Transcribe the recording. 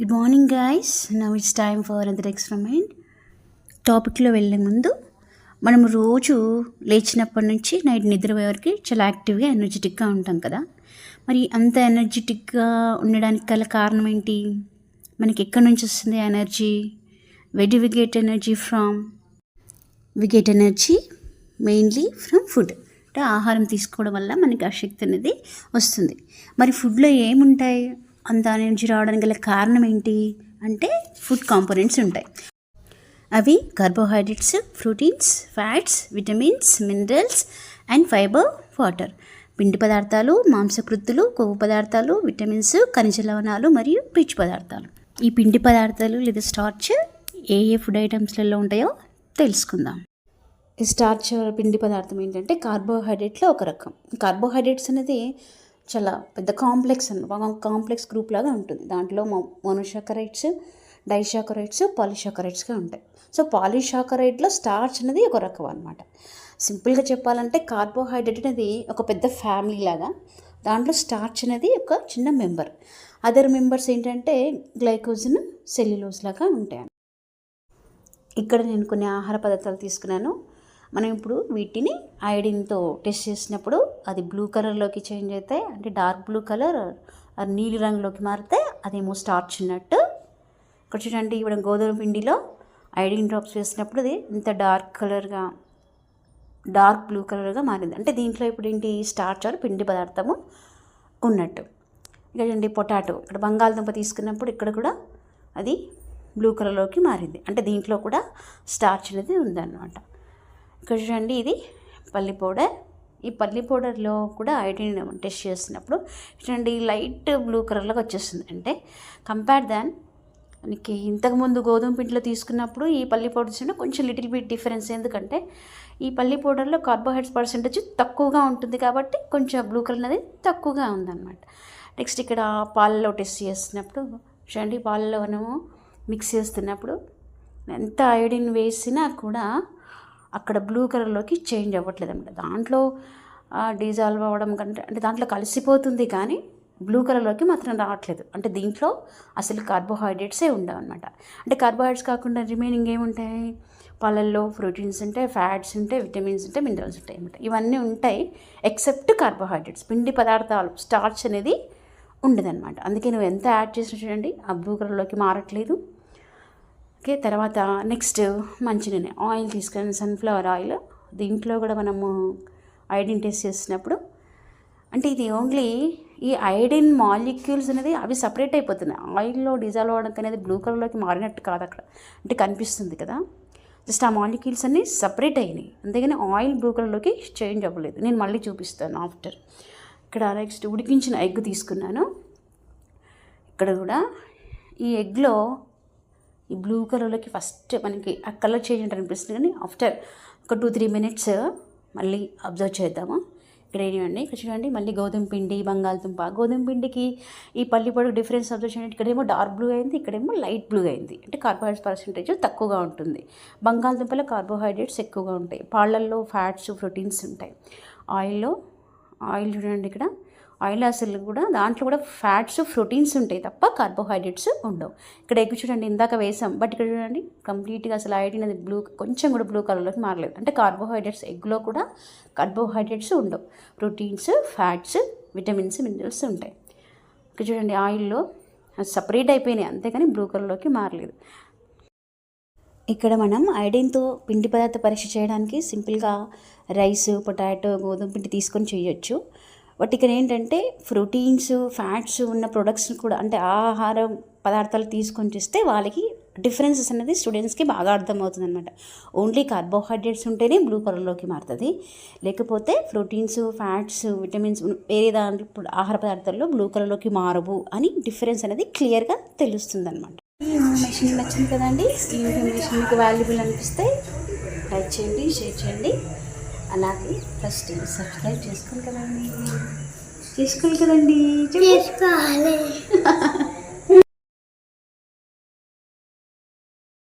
Good morning guys now it's time for other experiment టాపిక్లో వెళ్ళే ముందు మనం రోజు లేచినప్పటి నుంచి నైట్ నిద్రపోయే వరకు చాలా యాక్టివ్గా ఎనర్జెటిక్గా ఉంటాం కదా. మరి అంత ఎనర్జెటిక్గా ఉండడానికి గల కారణం ఏంటి? మనకి ఎక్కడి నుంచి వస్తుంది energy where do we get energy from we get energy mainly from food అంటే ఆహారం తీసుకోవడం వల్ల మనకి ఆ శక్తి అనేది వస్తుంది. మరి ఫుడ్లో ఏముంటాయి? అంత ఎనర్జీ రావడానికి గల కారణం ఏంటి? అంటే ఫుడ్ కాంపోనెంట్స్ ఉంటాయి. అవి carbohydrates proteins fats vitamins minerals and fibre water పిండి పదార్థాలు మాంసకృత్తులు కొవ్వు పదార్థాలు విటమిన్స్ ఖనిజ లవణాలు మరియు పీచు పదార్థాలు. ఈ పిండి పదార్థాలు లేదా స్టార్చ్ ఏ ఏ ఫుడ్ ఐటమ్స్లలో ఉంటాయో తెలుసుకుందాం. ఈ స్టార్చ్ పిండి పదార్థం ఏంటంటే కార్బోహైడ్రేట్లో ఒక రకం. కార్బోహైడ్రేట్స్ అనేది చాలా పెద్ద కాంప్లెక్స్ అన్న కాంప్లెక్స్ గ్రూప్ లాగా ఉంటుంది. దాంట్లో మోనోషాకరైట్స్ డైషాకరైట్స్ పాలిషాకరైట్స్గా ఉంటాయి. సో పాలిషాకరైట్లో స్టార్చ్ అనేది ఒక రకం అనమాట సింపుల్గా చెప్పాలంటే కార్బోహైడ్రేట్ అనేది ఒక పెద్ద ఫ్యామిలీ లాగా దాంట్లో స్టార్చ్ అనేది ఒక చిన్న మెంబర్. అదర్ మెంబర్స్ ఏంటంటే గ్లైకోజన్ సెల్యులోజ్ లాగా ఉంటాయి ఇక్కడ నేను కొన్ని ఆహార పదార్థాలు తీసుకున్నాను. మనం ఇప్పుడు వీటిని ఐడిన్తో టెస్ట్ చేసినప్పుడు అది బ్లూ కలర్లోకి చేంజ్ అయితే అంటే డార్క్ బ్లూ కలర్ అది నీలి రంగులోకి మారితే అదేమో స్టార్చ్ ఉన్నట్టు. ఇక్కడ చూడండి ఇవ్వడం గోధుమ పిండిలో ఐడిన్ డ్రాప్స్ వేసినప్పుడు అది ఇంత డార్క్ కలర్గా డార్క్ బ్లూ కలర్గా మారింది. అంటే దీంట్లో ఇప్పుడు ఏంటి స్టార్చ్ ఆర్ పిండి పదార్థము ఉన్నట్టు. ఇక చూడండి పొటాటో ఇక్కడ బంగాళదుంప తీసుకున్నప్పుడు ఇక్కడ కూడా అది బ్లూ కలర్లోకి మారింది. అంటే దీంట్లో కూడా స్టార్చ్ అనేది ఉందన్నమాట. ఇక్కడ చూడండి ఇది పల్లి పౌడర్. ఈ పల్లి పౌడర్లో కూడా ఐడిన్ టెస్ట్ చేసినప్పుడు చూడండి లైట్ బ్లూ కలర్లోకి వచ్చేస్తుంది. అంటే కంపేర్ దాన్ మనకి ఇంతకుముందు గోధుమ పిండిలో తీసుకున్నప్పుడు ఈ పల్లి పౌడర్స్ కొంచెం లిటిల్ బిట్ డిఫరెన్స్. ఎందుకంటే ఈ పల్లి పౌడర్లో కార్బోహైడ్రేట్స్ పర్సెంటేజ్ తక్కువగా ఉంటుంది కాబట్టి కొంచెం బ్లూ కలర్ అనేది తక్కువగా ఉందన్నమాట. నెక్స్ట్ ఇక్కడ పాలలో టెస్ట్ చేసినప్పుడు చూడండి పాలలో మనము మిక్స్ చేస్తున్నప్పుడు ఎంత ఐడిన్ వేసినా కూడా అక్కడ బ్లూ కలర్లోకి చేంజ్ అవ్వట్లేదు అనమాట దాంట్లో డిజాల్వ్ అవ్వడం కంటే అంటే దాంట్లో కలిసిపోతుంది కానీ బ్లూ కలర్లోకి మాత్రం రావట్లేదు. అంటే దీంట్లో అసలు కార్బోహైడ్రేట్సే ఉండవు అనమాట అంటే కార్బోహైడ్రేట్స్ కాకుండా రిమైనింగ్ ఏముంటాయి? పాలల్లో ప్రోటీన్స్ ఉంటాయి ఫ్యాట్స్ ఉంటాయి విటమిన్స్ ఉంటాయి మినరల్స్ ఉంటాయి అనమాట ఇవన్నీ ఉంటాయి ఎక్సెప్ట్ కార్బోహైడ్రేట్స్. పిండి పదార్థాలు స్టార్చ్ అనేది ఉండదన్నమాట. అందుకే నువ్వు ఎంత యాడ్ చేసినా చూడండి ఆ బ్లూ కలర్లోకి మారట్లేదు. ఓకే తర్వాత నెక్స్ట్ మంచినూనె ఆయిల్ తీసుకొని సన్ఫ్లవర్ ఆయిల్ దీంట్లో కూడా మనము ఐడిన్ టెస్ట్ చేసినప్పుడు అంటే ఇది ఓన్లీ ఈ ఐడిన్ మాలిక్యూల్స్ అనేది అవి సపరేట్ అయిపోతున్నాయి. ఆయిల్లో డిజాల్వ్ అవ్వడానికి అనేది బ్లూ కలర్లోకి మారినట్టు కాదు అక్కడ. అంటే కనిపిస్తుంది కదా. జస్ట్ ఆ మాలిక్యూల్స్ అన్నీ సపరేట్ అయినాయి. అంతేగాని ఆయిల్ బ్లూ కలర్లోకి చేంజ్ అవ్వలేదు. నేను మళ్ళీ చూపిస్తాను ఆఫ్టర్. ఇక్కడ నెక్స్ట్ ఉడికించిన ఎగ్ తీసుకున్నాను. ఇక్కడ కూడా ఈ ఎగ్లో ఈ బ్లూ కలర్లోకి ఫస్ట్ మనకి ఆ కలర్ చేంజ్ అంటే అనిపిస్తుంది కానీ ఆఫ్టర్ ఒక టూ త్రీ మినిట్స్ మళ్ళీ అబ్జర్వ్ చేద్దాము. ఇక్కడ ఏంటండి ఇక్కడ చూడండి మళ్ళీ గోధుమ పిండి బంగాళదుంప. గోధుమ పిండికి ఈ పల్లి డిఫరెన్స్ అబ్జర్వ్ చేయండి. ఇక్కడేమో డార్క్ బ్లూ అయింది ఇక్కడేమో లైట్ బ్లూ అయింది. అంటే కార్బోహైడ్రేట్స్ పర్సంటేజ్ తక్కువగా ఉంటుంది. బంగాళదుంపలో కార్బోహైడ్రేట్స్ ఎక్కువగా ఉంటాయి. పాళ్ళల్లో ఫ్యాట్స్ ప్రోటీన్స్ ఉంటాయి. ఆయిల్లో ఆయిల్ చూడండి ఇక్కడ. ఆయిల్ అసలు కూడా దాంట్లో కూడా ఫ్యాట్స్ ప్రోటీన్స్ ఉంటాయి తప్ప కార్బోహైడ్రేట్స్ ఉండవు. ఇక్కడ ఎగ్ చూడండి ఇందాక వేసాం. బట్ ఇక్కడ చూడండి కంప్లీట్గా అసలు ఐడిన్ అది బ్లూ కొంచెం కూడా బ్లూ కలర్లోకి మారలేదు. అంటే కార్బోహైడ్రేట్స్ ఎగ్లో కూడా కార్బోహైడ్రేట్స్ ఉండవు. ప్రోటీన్స్ ఫ్యాట్స్ విటమిన్స్ మినరల్స్ ఉంటాయి. ఇక్కడ చూడండి ఆయిల్లో సపరేట్ అయిపోయినాయి. అంతేకాని బ్లూ కలర్లోకి మారలేదు. ఇక్కడ మనం ఐడిన్తో పిండి పదార్థ పరీక్ష చేయడానికి సింపుల్గా రైస్ పొటాటో గోధుమ పిండి తీసుకొని చేయొచ్చు. బట్ ఇక్కడ ఏంటంటే ప్రోటీన్స్ ఫ్యాట్స్ ఉన్న ప్రొడక్ట్స్ కూడా అంటే ఆహార పదార్థాలు తీసుకొని చేస్తే వాళ్ళకి డిఫరెన్సెస్ అనేది స్టూడెంట్స్కి బాగా అర్థమవుతుంది అనమాట ఓన్లీ కార్బోహైడ్రేట్స్ ఉంటేనే బ్లూ కలర్లోకి మారుతుంది. లేకపోతే ప్రోటీన్స్ ఫ్యాట్స్ విటమిన్స్ వేరే దాంట్లో ఇప్పుడు ఆహార పదార్థాల్లో బ్లూ కలర్లోకి మారవు అని డిఫరెన్స్ అనేది క్లియర్గా తెలుస్తుంది అనమాట ఈ ఇన్ఫర్మేషన్ నచ్చింది కదండి? ఈ ఇన్ఫర్మేషన్ మీకు వాల్యుబుల్ అనిపిస్తే లైక్ చేయండి షేర్ చేయండి. అలాగే ఫస్ట్ సబ్స్క్రైబ్ చేసుకోండి కదండి? చేసుకోవాలి కదండి. చేసుకోవాలి.